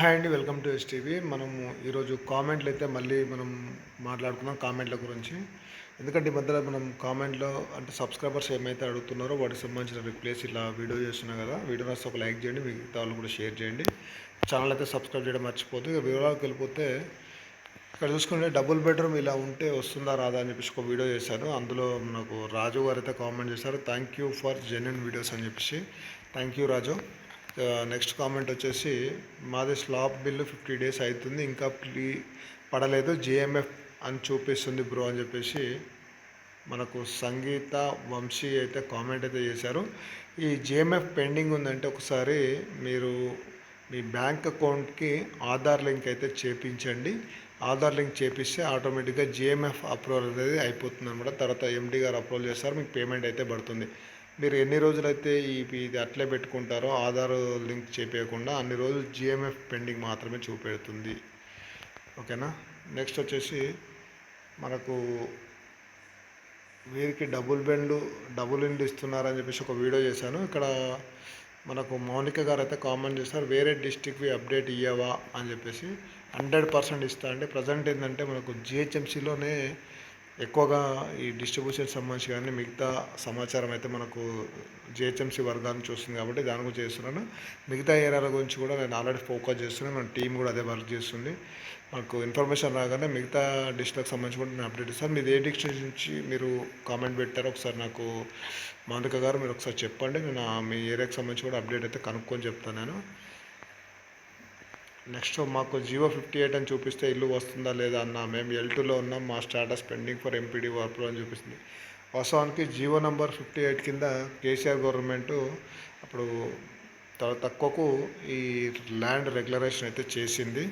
Hi అండి welcome to STV. మనము ఈరోజు కామెంట్లు అయితే మళ్ళీ మనం మాట్లాడుకున్నాం కామెంట్ల గురించి. ఎందుకంటే ఈ మధ్యలో మనం కామెంట్లో అంటే సబ్స్క్రైబర్స్ ఏమైతే అడుగుతున్నారో వాటికి సంబంధించిన రిప్లేస్ ఇలా వీడియో చేస్తున్నాం కదా వీడియో రాస్తే ఒక లైక్ చేయండి మిగతా వాళ్ళు కూడా షేర్ చేయండి. ఛానల్ అయితే సబ్స్క్రైబ్ చేయడం మర్చిపోతే ఇక వివరాలకు వెళ్ళిపోతే ఇక్కడ చూసుకుంటే డబుల్ బెడ్రూమ్ ఇలా ఉంటే వస్తుందా రాదా అని చెప్పేసి ఒక వీడియో చేశాను. అందులో నాకు రాజు గారు అయితే కామెంట్ చేశారు. Thank you for genuine videos అని చెప్పేసి. Thank you Raju. Next comment వచ్చేసి మాది స్లాబ్ బిల్లు ఫిఫ్టీ డేస్ అవుతుంది ఇంకా ప్లీ పడలేదు జిఎంఎఫ్ అని చూపిస్తుంది బ్రో అని చెప్పేసి మనకు సంగీత వంశీ అయితే కామెంట్ అయితే చేశారు. ఈ జిఎంఎఫ్ పెండింగ్ ఉందంటే ఒకసారి మీరు మీ బ్యాంక్ అకౌంట్కి ఆధార్ లింక్ అయితే చేపించండి. ఆధార్ లింక్ చేపిస్తే ఆటోమేటిక్గా జిఎంఎఫ్ అప్రూవల్ అనేది అయిపోతుంది అనమాట తర్వాత ఎండి గారు అప్రూవల్ చేస్తారు మీకు పేమెంట్ అయితే పడుతుంది. మీరు ఎన్ని రోజులైతే ఈ ఇది అట్లే పెట్టుకుంటారో ఆధార్ లింక్ చేపేయకుండా అన్ని రోజులు జిఎంఎఫ్ పెండింగ్ మాత్రమే చూపెడుతుంది. ఓకేనా? నెక్స్ట్ వచ్చేసి మనకు వీరికి డబుల్ బెండ్ డబుల్ ఇండ్ ఇస్తున్నారని చెప్పేసి ఒక వీడియో చేశాను. ఇక్కడ మనకు మౌనిక గారు అయితే కామెంట్ చేస్తారు వేరే డిస్టిక్వి అప్డేట్ ఇయ్యవా అని చెప్పేసి హండ్రెడ్ పర్సెంట్ ఇస్తా అంటే ప్రజెంట్ ఏంటంటే మనకు జిహెచ్ఎంసీలోనే ఎక్కువగా ఈ డిస్ట్రిబ్యూషన్ సంబంధించి కానీ మిగతా సమాచారం అయితే మనకు జిహెచ్ఎంసీ వర్గాన్ని చూస్తుంది కాబట్టి దాని గురించి చేస్తున్నాను. మిగతా ఏరియాల గురించి కూడా నేను ఆల్రెడీ ఫోకస్ చేస్తున్నాను. మన టీం కూడా అదే వర్క్ చేస్తుంది. మనకు ఇన్ఫర్మేషన్ రాగానే మిగతా డిస్ట్రిక్ట్ సంబంధించి కూడా నేను అప్డేట్ ఇస్తాను. మీరు ఏ డిస్ట్రిక్ట్ నుంచి మీరు కామెంట్ పెట్టారో ఒకసారి నాకు మాంతిక గారు మీరు ఒకసారి చెప్పండి. నేను ఆ మీ ఏరియాకి సంబంధించి కూడా అప్డేట్ అయితే కనుక్కొని చెప్తాను నేను. నెక్స్ట్ మాకు జియో ఫిఫ్టీ ఎయిట్ అని చూపిస్తే ఇల్లు వస్తుందా లేదా అన్న మేము ఎల్ టూలో ఉన్నాం మా status pending for MPD work అని చూపిస్తుంది. వాస్తవానికి జియో నెంబర్ ఫిఫ్టీ ఎయిట్ కింద కేసీఆర్ గవర్నమెంట్ అప్పుడు తక్కువకు ఈ ల్యాండ్ రెగ్యులరేషన్ అయితే చేసింది.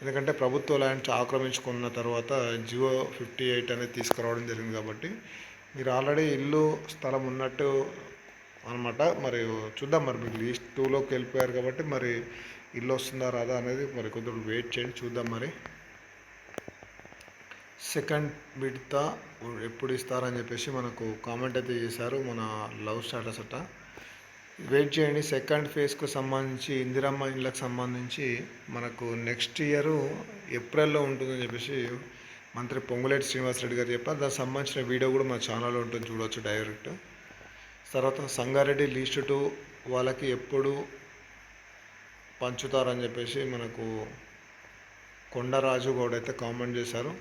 ఎందుకంటే ప్రభుత్వ ల్యాండ్స్ ఆక్రమించుకున్న తర్వాత జియో ఫిఫ్టీ ఎయిట్ అనేది తీసుకురావడం జరిగింది కాబట్టి మీరు ఆల్రెడీ ఇల్లు స్థలం ఉన్నట్టు అనమాట మరి చూద్దాం మరి మీరు లీస్ట్ టూలోకి వెళ్ళిపోయారు కాబట్టి మరి ఇల్లు వస్తుందా రాదా అనేది మరి కొంచెం వెయిట్ చేయండి చూద్దాం మరి. సెకండ్ విడత ఎప్పుడు ఇస్తారని చెప్పేసి మనకు కామెంట్ అయితే చేశారు మన లవ్ స్టాటస్ అట. వెయిట్ చేయండి సెకండ్ ఫేజ్కు సంబంధించి ఇందిరమ్మ ఇళ్ళకి సంబంధించి మనకు నెక్స్ట్ ఇయర్ ఏప్రిల్లో ఉంటుందని చెప్పేసి మంత్రి పొంగులేటి శ్రీనివాసరెడ్డి గారు చెప్పారు. దానికి సంబంధించిన వీడియో కూడా మన ఛానల్లో ఉంటుంది చూడవచ్చు డైరెక్ట్ తర్వాత సంగారెడ్డి లీస్ట్ టు వాళ్ళకి ఎప్పుడు పంచుతారని చెప్పేసి మనకు కొండరాజు గౌడ్ అయితే కామెంట్ చేశారు.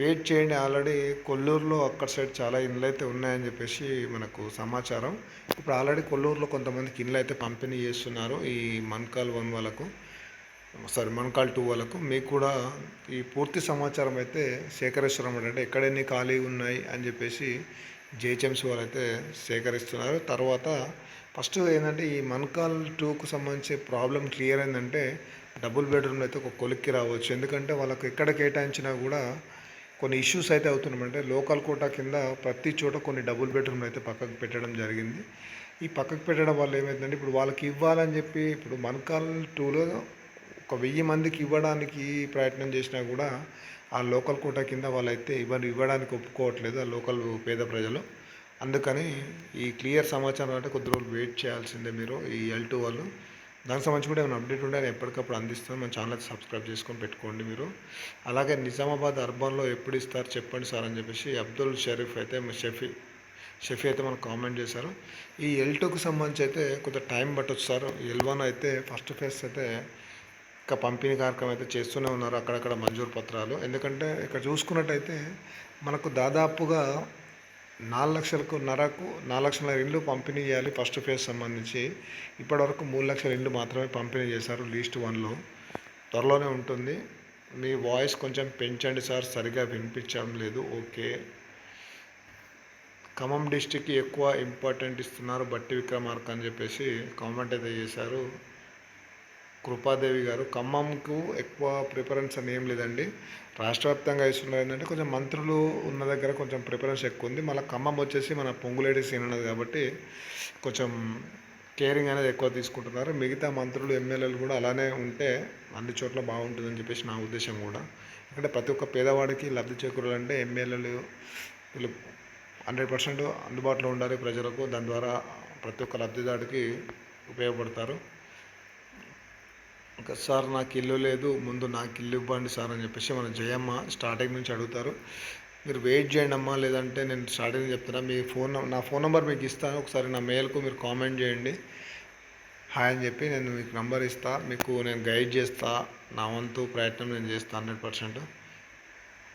వెయిట్ చేయండి ఆల్రెడీ కొల్లూరులో అక్కడ సైడ్ చాలా ఇండ్లు అయితే ఉన్నాయని చెప్పేసి మనకు సమాచారం. ఇప్పుడు ఆల్రెడీ కొల్లూరులో కొంతమందికి ఇండ్లు అయితే పంపిణీ చేస్తున్నారు ఈ మన్కాల్ వన్ వాళ్ళకు సారీ మన్కాల్ టూ వాళ్ళకు. మీకు కూడా ఈ పూర్తి సమాచారం అయితే సేకరిస్తున్నాం అంటే ఎక్కడెన్ని ఖాళీ ఉన్నాయి అని చెప్పేసి జేహెచ్ఎంసీ వాళ్ళు అయితే సేకరిస్తున్నారు. తర్వాత ఫస్ట్ ఏంటంటే ఈ మన్కాల్ టూకు సంబంధించి ప్రాబ్లం క్లియర్ అయిందంటే డబుల్ బెడ్రూమ్లో అయితే ఒక కొలిక్కి రావచ్చు. ఎందుకంటే వాళ్ళకు ఎక్కడ కేటాయించినా కూడా కొన్ని ఇష్యూస్ అయితే అవుతున్నాయంటే లోకల్ కోటా కింద ప్రతి చోట కొన్ని డబుల్ బెడ్రూమ్లు అయితే పక్కకు పెట్టడం జరిగింది. ఈ పక్కకు పెట్టడం వల్ల ఏమైందంటే ఇప్పుడు వాళ్ళకి ఇవ్వాలని చెప్పి ఇప్పుడు మన్కాల్ టూలో ఒక వెయ్యి మందికి ఇవ్వడానికి ప్రయత్నం చేసినా కూడా ఆ లోకల్ కోట కింద వాళ్ళైతే ఇవ్వని ఇవ్వడానికి ఒప్పుకోవట్లేదు ఆ లోకల్ పేద ప్రజలు. అందుకని ఈ క్లియర్ సమాచారం అంటే కొద్ది రోజులు వెయిట్ చేయాల్సిందే మీరు ఈ ఎల్ టూ వాళ్ళు. దానికి సంబంధించి కూడా ఏమైనా అప్డేట్ ఉంటే నేను ఎప్పటికప్పుడు అందిస్తాను. మన ఛానల్ సబ్స్క్రైబ్ చేసుకొని పెట్టుకోండి మీరు. అలాగే నిజామాబాద్ అర్బన్లో ఎప్పుడు ఇస్తారు చెప్పండి సార్ అని చెప్పేసి అబ్దుల్ షరీఫ్ అయితే షఫీ షఫీ అయితే మనకు కామెంట్ చేశారు. ఈ ఎల్ టూకి సంబంధించి అయితే కొంత టైం పట్టొచ్చు సార్. ఎల్ వన్ అయితే ఫస్ట్ ఫేజ్ అయితే ఇంకా పంపిణీ కార్యక్రమం అయితే చేస్తూనే ఉన్నారు అక్కడక్కడ మంజూరు పత్రాలు. ఎందుకంటే ఇక్కడ చూసుకున్నట్టయితే మనకు దాదాపుగా నాలుగు లక్షలకు నరకు నాలుగు లక్షల ఇండ్లు పంపిణీ చేయాలి ఫస్ట్ ఫేజ్ సంబంధించి. ఇప్పటివరకు మూడు లక్షల ఇండ్లు మాత్రమే పంపిణీ చేశారు లీస్ట్ వన్లో. త్వరలోనే ఉంటుంది. మీ వాయిస్ కొంచెం పెంచండి సార్ సరిగా వినిపించడం లేదు. ఓకే. ఖమ్మం డిస్టిక్కి ఎక్కువ ఇంపార్టెంట్ ఇస్తున్నారు బట్టి విక్రమార్క అని చెప్పేసి కామెంట్ అయితే చేశారు. కృపాదేవి గారు ఖమ్మంకు ఎక్కువ ప్రిఫరెన్స్ అని ఏం లేదండి. రాష్ట్ర వ్యాప్తంగా ఇస్తున్నారు ఏంటంటే కొంచెం మంత్రులు ఉన్న దగ్గర కొంచెం ప్రిఫరెన్స్ ఎక్కువ ఉంది. మళ్ళీ ఖమ్మం వచ్చేసి మన పొంగులేటి సీన్ ఉన్నది కాబట్టి కొంచెం కేరింగ్ అనేది ఎక్కువ తీసుకుంటున్నారు. మిగతా మంత్రులు ఎమ్మెల్యేలు కూడా అలానే ఉంటే అన్ని చోట్ల బాగుంటుందని చెప్పేసి నా ఉద్దేశం కూడా. ఎందుకంటే ప్రతి ఒక్క పేదవాడికి లబ్ధి చేకూరాలంటే ఎమ్మెల్యేలు వీళ్ళు హండ్రెడ్ పర్సెంట్ అందుబాటులో ఉండాలి ప్రజలకు. దాని ద్వారా ప్రతి ఒక్క లబ్ధిదారుడికి ఉపయోగపడతారు. సార్ నాకు ఇల్లు లేదు ముందు నాకు ఇల్లు ఇవ్వండి సార్ అని చెప్పేసి మన జయమ్మ స్టార్టింగ్ నుంచి అడుగుతారు. మీరు వెయిట్ చేయండి అమ్మా లేదంటే నేను స్టార్టింగ్ చెప్తున్నా. మీ ఫోన్ నా ఫోన్ నెంబర్ మీకు ఇస్తాను. ఒకసారి నా మెయిల్కు మీరు కామెంట్ చేయండి. హాయ్ అని చెప్పి నేను మీకు నంబర్ ఇస్తా. మీకు నేను గైడ్ చేస్తా. నా వంతు ప్రయత్నం నేను చేస్తాను హండ్రెడ్ పర్సెంట్.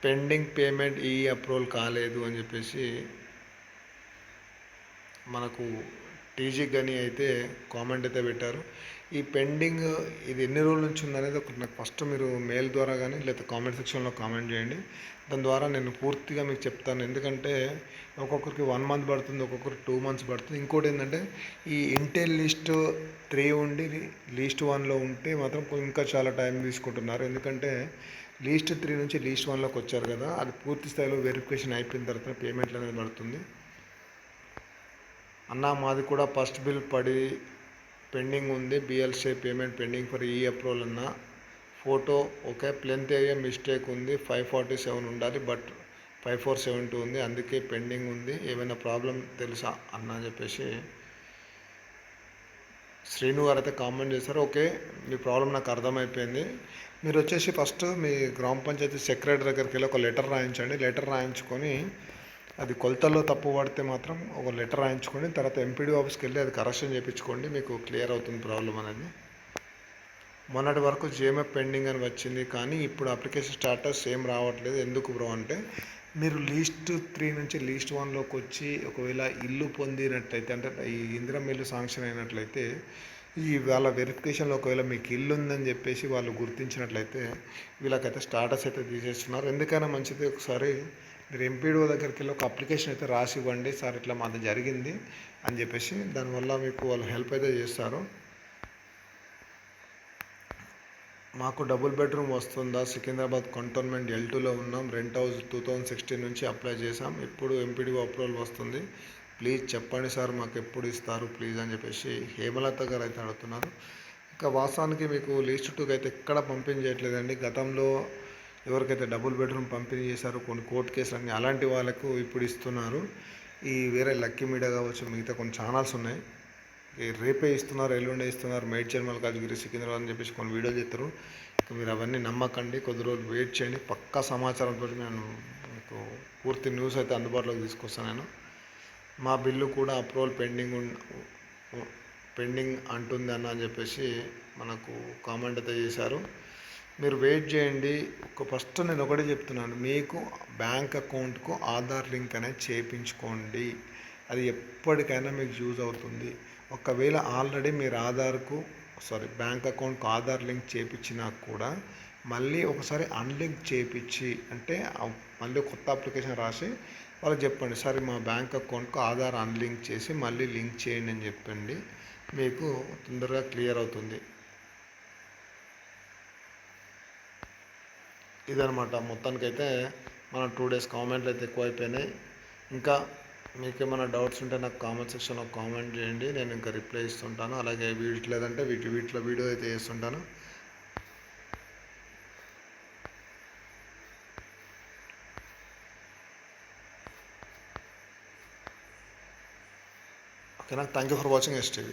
పెండింగ్ పేమెంట్ ఈ అప్రూవల్ కాలేదు అని చెప్పేసి మనకు టీజీ గని అయితే కామెంట్ అయితే పెట్టారు. ఈ పెండింగ్ ఇది ఎన్ని రోజుల నుంచి ఉందనేది ఒకటి నాకు ఫస్ట్ మీరు మెయిల్ ద్వారా కానీ లేదా కామెంట్ సెక్షన్లో కామెంట్ చేయండి. దాని ద్వారా నేను పూర్తిగా మీకు చెప్తాను. ఎందుకంటే ఒక్కొక్కరికి వన్ మంత్ పడుతుంది ఒక్కొక్కరికి టూ మంత్స్ పడుతుంది. ఇంకోటి ఏంటంటే ఈ ఇంటెల్ లిస్ట్ త్రీ ఉండి లీస్ట్ వన్లో ఉంటే మాత్రం ఇంకా చాలా టైం తీసుకుంటున్నారు. ఎందుకంటే లీస్ట్ త్రీ నుంచి లీస్ట్ వన్లోకి వచ్చారు కదా అది పూర్తి స్థాయిలో వెరిఫికేషన్ అయిపోయిన తర్వాత పేమెంట్లు అనేది పడుతుంది. అన్న మాది కూడా ఫస్ట్ బిల్ పడి పెండింగ్ ఉంది బిఎల్సీ పేమెంట్ పెండింగ్ ఫర్ ఈ అప్రూవల్ అన్న. Photo okay plinth area mistake ఉంది ఫైవ్ ఫార్టీ సెవెన్ ఉండాలి but five four seven two ఉంది అందుకే పెండింగ్ ఉంది. ఏమైనా ప్రాబ్లం తెలుసా అన్న అని చెప్పేసి శ్రీను గారు అయితే కామెంట్ చేశారు. ఓకే మీ ప్రాబ్లం నాకు అర్థమైపోయింది. మీరు వచ్చేసి ఫస్ట్ మీ గ్రామ పంచాయతీ సెక్రటరీ దగ్గరికి వెళ్ళి ఒక లెటర్ రాయించండి. లెటర్ రాయించుకొని అది కొలతల్లో తప్పు పడితే మాత్రం ఒక లెటర్ రాయించుకొని తర్వాత ఎంపీడీ ఆఫీస్కి వెళ్ళి అది కరెక్షన్ చేయించుకోండి మీకు క్లియర్ అవుతుంది ప్రాబ్లం అనేది. మొన్నటి వరకు జేఎంఎఫ్ పెండింగ్ అని వచ్చింది కానీ ఇప్పుడు అప్లికేషన్ స్టాటస్ ఏం రావట్లేదు. ఎందుకు బ్రో అంటే మీరు లీస్ట్ త్రీ నుంచి లీస్ట్ వన్లోకి వచ్చి ఒకవేళ ఇల్లు పొందినట్లయితే అంటే ఈ ఇందిరం ఇల్లు శాంక్షన్ అయినట్లయితే ఈ వాళ్ళ వెరిఫికేషన్లో ఒకవేళ మీకు ఇల్లు ఉందని చెప్పేసి వాళ్ళు గుర్తించినట్లయితే వీళ్ళకైతే స్టాటస్ అయితే తీసేస్తున్నారు. ఎందుకైనా మంచిది ఒకసారి మీరు ఎంపీడీఓ దగ్గరికి వెళ్ళి ఒక అప్లికేషన్ అయితే రాసి ఇవ్వండి. సార్ ఇట్లా మాది జరిగింది అని చెప్పేసి దానివల్ల మీకు వాళ్ళు హెల్ప్ అయితే చేస్తారు. మాకు డబుల్ బెడ్రూమ్ వస్తుందా? సికింద్రాబాద్ కంటోన్మెంట్ ఎల్ టూలో ఉన్నాం. Rent house two thousand sixteen నుంచి అప్లై చేసాం ఇప్పుడు ఎంపీడీఓ అప్రూవల్ వస్తుంది. ప్లీజ్ చెప్పండి సార్ మాకు ఎప్పుడు ఇస్తారు ప్లీజ్ అని చెప్పేసి హేమలత గారు అయితే అడుగుతున్నారు. ఇంకా వాస్తవానికి మీకు లీస్ట్ టూకి అయితే ఎక్కడ పంపిణీ చేయట్లేదండి గతంలో ఎవరికైతే డబుల్ బెడ్రూమ్ పంపిణీ చేశారు కొన్ని కోర్టు కేసులు అన్నీ అలాంటి వాళ్ళకు ఇప్పుడు ఇస్తున్నారు. ఈ వేరే లక్కీ మీడియా కావచ్చు మిగతా కొన్ని ఛానల్స్ ఉన్నాయి. రేపే ఇస్తున్నారు ఎల్లుండే ఇస్తున్నారు మేడ్ చర్మల్ కాజగిరి సికింద్రాబాద్ అని చెప్పేసి కొన్ని వీడియోలు చెప్తారు మీరు అవన్నీ నమ్మకండి కొద్ది రోజులు వెయిట్ చేయండి. పక్కా సమాచారంతో నేను మీకు పూర్తి న్యూస్ అయితే అందుబాటులోకి తీసుకొస్తాను నేను. మా బిల్లు కూడా అప్రూవల్ పెండింగ్ పెండింగ్ అంటుంది అన్న అని చెప్పేసి మనకు కామెంట్ అయితే చేశారు. మీరు వెయిట్ చేయండి. ఒక ఫస్ట్ నేను ఒకటే చెప్తున్నాను. మీకు బ్యాంక్ అకౌంట్కు ఆధార్ లింక్ అనేది చేయించుకోండి అది ఎప్పటికైనా మీకు యూజ్ అవుతుంది. ఒకవేళ ఆల్రెడీ మీరు ఆధార్కు సారీ బ్యాంక్ అకౌంట్కు ఆధార్ లింక్ చేయించినా కూడా మళ్ళీ ఒకసారి అన్లింక్ చేయించి అంటే మళ్ళీ కొత్త అప్లికేషన్ రాసి వాళ్ళకి చెప్పండి సరే మా బ్యాంక్ అకౌంట్కు ఆధార్ అన్లింక్ చేసి మళ్ళీ లింక్ చేయండి అని చెప్పండి. మీకు తొందరగా క్లియర్ అవుతుంది. ఇదనమాట మొత్తానికైతే మన టూ డేస్ కామెంట్లు అయితే ఎక్కువైపోయినాయి. ఇంకా మీకు ఏమైనా డౌట్స్ ఉంటే నాకు కామెంట్ సెక్షన్లో కామెంట్ చేయండి. నేను ఇంకా రిప్లై ఇస్తుంటాను. అలాగే వీటి లేదంటే వీటి వీటిలో వీడియో అయితే చేస్తుంటాను. ఓకేనా thank you for watching STV